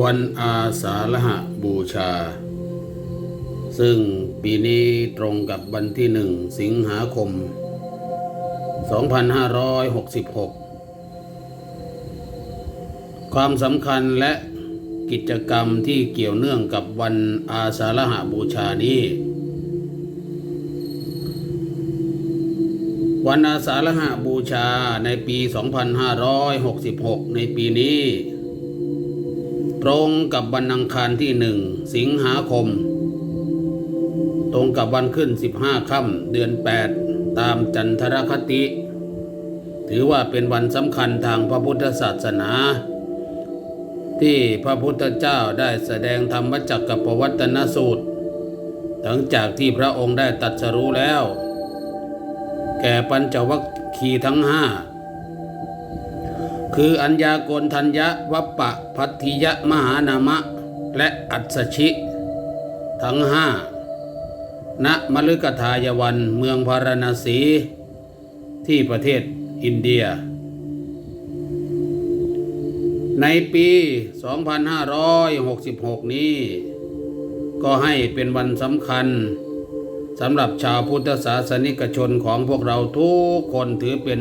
วันอาสาฬหบูชา ซึ่งปีนี้ตรงกับวันที่หนึ่งสิงหาคม 2566 ความสำคัญและกิจกรรมที่เกี่ยวเนื่องกับวันอาสาฬหบูชานี้ วันอาสาฬหบูชาในปี 2566 ในปีนี้ ตรงกับวันอังคารที่หนึ่งสิงหาคม ตรงกับวันขึ้น 15ค่ำเดือน 8 ตามจันทรคติ ถือว่าเป็นวันสำคัญทางพระพุทธศาสนา ที่พระพุทธเจ้าได้แสดงธรรมจักรกับปวัตนสูตร หลังจากที่พระองค์ได้ตัดสรู้แล้ว แก่ปัญจวัคคีย์ทั้งห้า คืออัญญาโกณทัญญะวัปปะพัทธิยะมหานามะ และอัศชิ ทั้งห้าณมฤกทายวันเมืองพาราณสี ที่ประเทศอินเดีย ในปี 2566 นี้ ก็ให้เป็นวันสำคัญสำหรับชาวพุทธศาสนิกชนของพวกเราทุกคนถือเป็น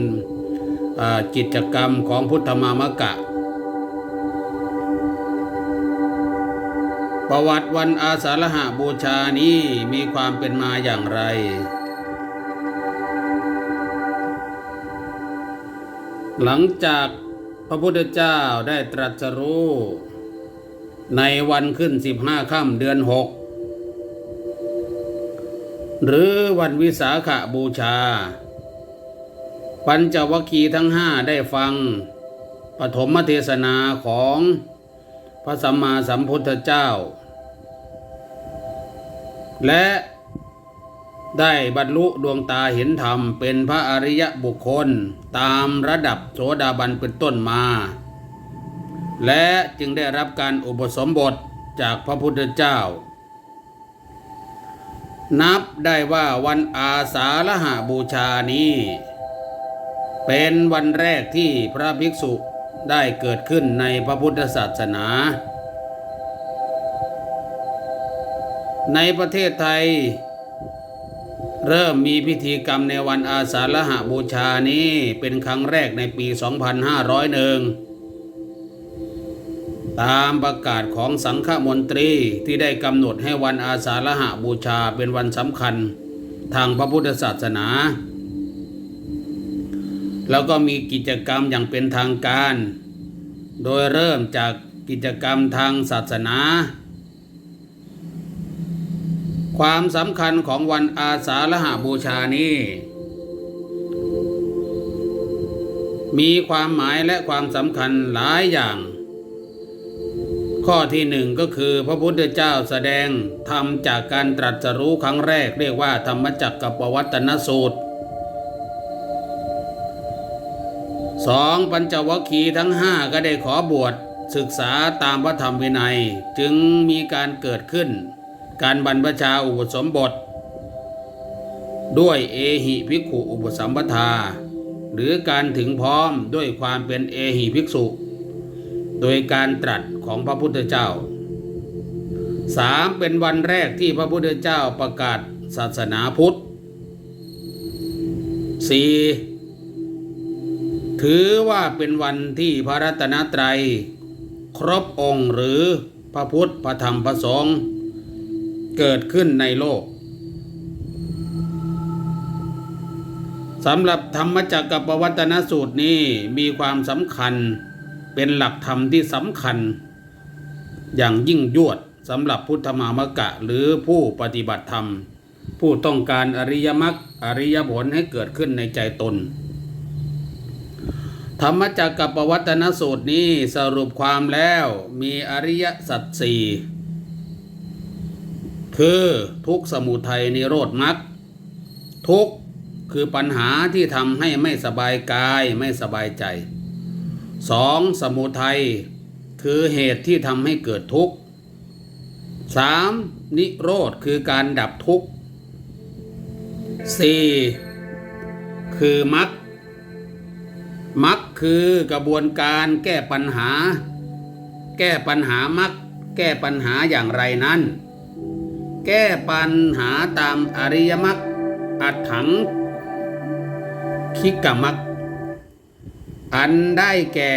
กิจกรรมของพุทธมามะกะ ประวัติวันอาสาฬหาบูชานี้มีความเป็นมาอย่างไร หลังจากพระพุทธเจ้าได้ตรัสรู้ในวันขึ้นสิบห้าค่ำเดือนหกหรือวันวิสาขบูชา ปัญจวัคคีย์ทั้งห้าได้ฟังปฐมเทศนาของพระสัมมาสัมพุทธเจ้า และได้บรรลุดวงตาเห็นธรรม เป็นพระอริยบุคคลตามระดับโสดาบันเป็นต้นมา และจึงได้รับการอุปสมบทจากพระพุทธเจ้า นับได้ว่าวันอาสาฬหาบูชานี้ เป็นวันแรกที่พระภิกษุได้เกิดขึ้นในพระพุทธศาสนา ในประเทศไทย เริ่มมีพิธีกรรมในวันอาสาฬหาบูชานี้เป็นครั้งแรกในปี 2501 ตามประกาศของสังฆมนตรีที่ได้กำหนดให้วันอาสาฬหาบูชาเป็นวันสำคัญทางพระพุทธศาสนา แล้วก็มีกิจกรรมอย่างเป็นทางการ โดยเริ่มจากกิจกรรมทางศาสนา ความสำคัญของวันอาสาฬหาบูชานี้ มีความหมายและความสำคัญหลายอย่าง ข้อที่หนึ่งก็คือพระพุทธเจ้าแสดงธรรมจากการตรัสรู้ครั้งแรกเรียกว่าธรรมจักรกับปวัตนสูตร สองปัญจวัคคีย์ทั้งห้าก็ได้ขอบวชศึกษาตามพระธรรมวินัยจึงมีการเกิดขึ้น การบรรพชาอุปสมบท ด้วยเอหิภิกขุอุปสัมปทา หรือการถึงพร้อมด้วยความเป็นเอหิภิกษุ โดยการตรัสของพระพุทธเจ้าสามเป็นวันแรกที่พระพุทธเจ้าประกาศศาสนาพุทธสี่ ถือว่าเป็นวันที่พระรัตนตรัย ครบองค์หรือพระพุทธพระธรรมพระสงฆ์เกิดขึ้นในโลกสำหรับธรรมจักรปวัตนสูตรนี้มีความสำคัญเป็นหลักธรรมที่สำคัญ อย่างยิ่งยวดสำหรับพุทธมามกะหรือผู้ปฏิบัติธรรม ผู้ต้องการอริยมรรคอริยผลให้เกิดขึ้นในใจตน ธรรมจักรกับปวัตนสูตรนี้สรุปความแล้วมีอริยสัจสี่คือทุกข์สมุทัยนิโรธมรรคทุกคือปัญหาที่ทำให้ไม่สบายกายไม่สบายใจสองสมุทัยคือเหตุที่ทำให้เกิดทุกข์สามนิโรธคือการดับทุกข์สี่คือมรรค มักคือกระบวนการแก้ปัญหา แก้ปัญหามักแก้ปัญหาอย่างไรนั้น แก้ปัญหาตามอริยมรรคอัตถังคิกมักอันได้แก่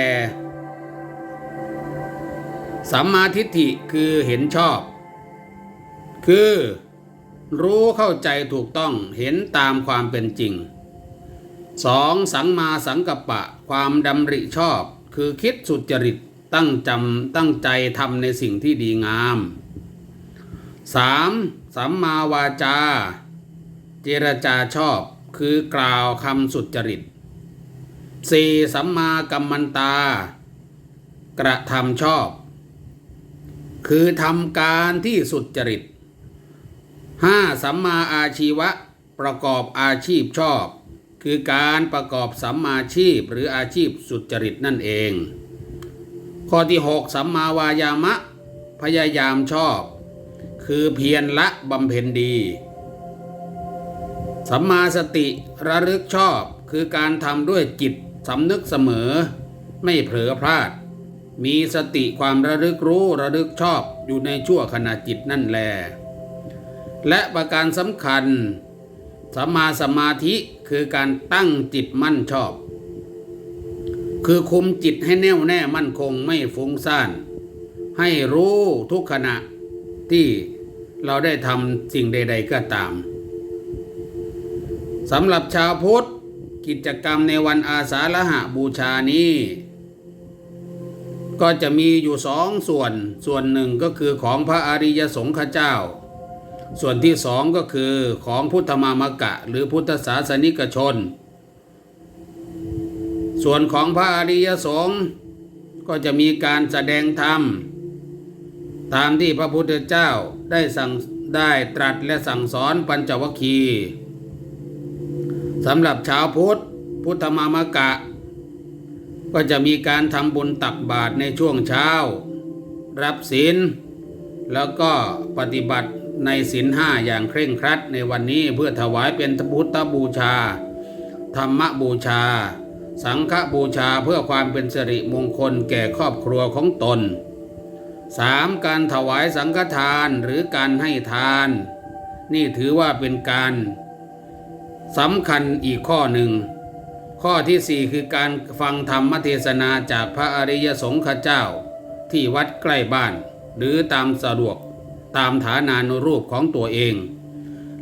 สัมมาทิฏฐิคือเห็นชอบ คือรู้เข้าใจถูกต้องเห็นตามความเป็นจริง 2. สังมาสังกัปปะ ความดำริชอบ คือคิดสุจริตตั้งจำตั้งใจทำในสิ่งที่ดีงาม 3. สัมมาวาจา เจรจาชอบ คือกล่าวคำสุจริต 4. สัมมากัมมันตา กระทำชอบ คือทำการที่สุจริต 5. สัมมาอาชีวะ ประกอบอาชีพชอบ คือการประกอบสัมมาชีพหรืออาชีพสุจริตนั่นเอง ข้อที่ 6 สัมมาวายามะ พยายามชอบ คือเพียรละบำเพ็ญดี สัมมาสติระลึกชอบ คือการทำด้วยจิตสำนึกเสมอ ไม่เผลอพลาด มีสติความระลึกรู้ระลึกชอบอยู่ในชั่วขณะจิตนั่นแล และประการสำคัญ สัมมาสมาธิ คือการตั้งจิตมั่นชอบ คือคุมจิตให้แน่วแน่มั่นคงไม่ฟุ้งซ่าน ให้รู้ทุกขณะที่เราได้ทำสิ่งใด ๆ ก็ตามสำหรับชาวพุทธกิจกรรมในวันอาสาฬหะบูชานี้ ก็จะมีอยู่สองส่วนส่วนหนึ่งก็คือของพระอริยสงฆ์เจ้า ส่วนที่สองก็คือของพุทธมามกะ หรือพุทธศาสนิกชน ส่วนของพระอริยสงฆ์ก็จะมีการแสดงธรรม ตามที่พระพุทธเจ้าได้สั่งได้ตรัสและสั่งสอนปัญจวัคคีย์สำหรับชาวพุทธ พุทธมามกะ ก็จะมีการทำบุญตักบาตรในช่วงเช้า รับศีลแล้วก็ปฏิบัติ ในศีลห้าอย่างเคร่งครัดในวันนี้เพื่อถวายเป็นพุทธบูชา ธรรมบูชา สังฆบูชาเพื่อความเป็นสิริมงคลแก่ครอบครัวของตน 3. การถวายสังฆทานหรือการให้ทาน นี่ถือว่าเป็นการสำคัญอีกข้อหนึ่ง ข้อที่สี่คือการฟังธรรมเทศนาจากพระอริยสงฆ์เจ้า ที่วัดใกล้บ้าน หรือตามสะดวก ตามฐานานุรูปของตัวเอง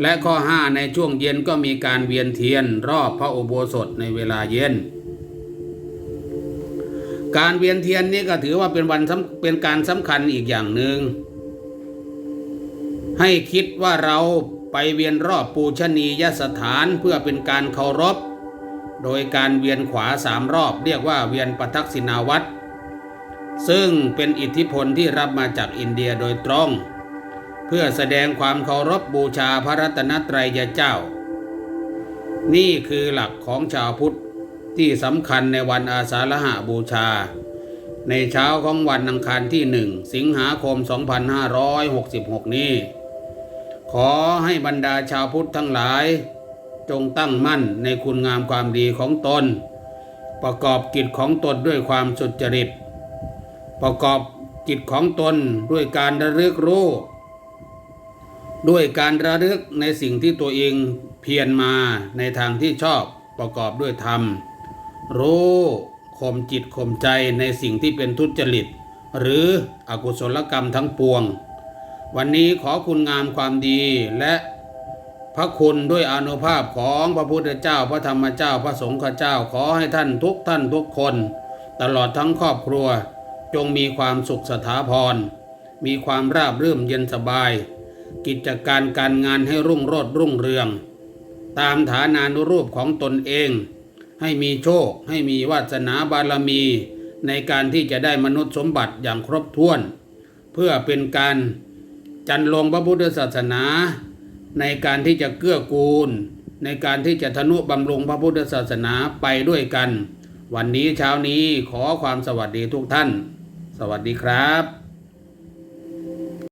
และข้อ 5 ในช่วงเย็นก็มีการเวียนเทียนรอบพระอุโบสถในเวลาเย็น การเวียนเทียนนี่ก็ถือว่าเป็นวันเป็นการสำคัญอีกอย่างหนึ่งให้คิดว่าเราไปเวียนรอบปูชนียสถานเพื่อเป็นการเคารพ โดยการเวียนขวาสามรอบเรียกว่าเวียนปทักษิณาวัตรซึ่งเป็นอิทธิพลที่รับมาจากอินเดียโดยตรง เพื่อแสดงความเคารพบูชาพระรัตนตรัยเจ้า นี่คือหลักของชาวพุทธที่สำคัญในวันอาสาฬหะบูชา ในเช้าของวันอังคารที่หนึ่งสิงหาคม 2566 นี้ ขอให้บรรดาชาวพุทธทั้งหลาย จงตั้งมั่นในคุณงามความดีของตน ประกอบกิจของตนด้วยความสุจริต ประกอบกิจของตนด้วยการระลึกรู้ ด้วยการระลึกในสิ่งที่ตัวเองเพียรมาในทางที่ชอบประกอบด้วยธรรม รู้ข่มจิตข่มใจในสิ่งที่เป็นทุจริต หรืออกุศลกรรมทั้งปวง วันนี้ขอคุณงามความดีและพระคุณด้วยอนุภาพของพระพุทธเจ้าพระธรรมเจ้าพระสงฆ์เจ้าขอให้ท่านทุกท่านทุกคน ตลอดทั้งครอบครัว จงมีความสุขสถาพรมีความราบรื่นเย็นสบาย กิจการการงานให้รุ่งโรจน์รุ่งเรือง ตามฐานานุรูปของตนเอง ให้มีโชค ให้มีวาสนาบารมี ในการที่จะได้มนุษย์สมบัติอย่างครบถ้วน เพื่อเป็นการจันลงพระพุทธศาสนา ในการที่จะเกื้อกูล ในการที่จะทนุบำรุงพระพุทธศาสนาไปด้วยกัน วันนี้เช้านี้ขอความสวัสดีทุกท่าน สวัสดีครับ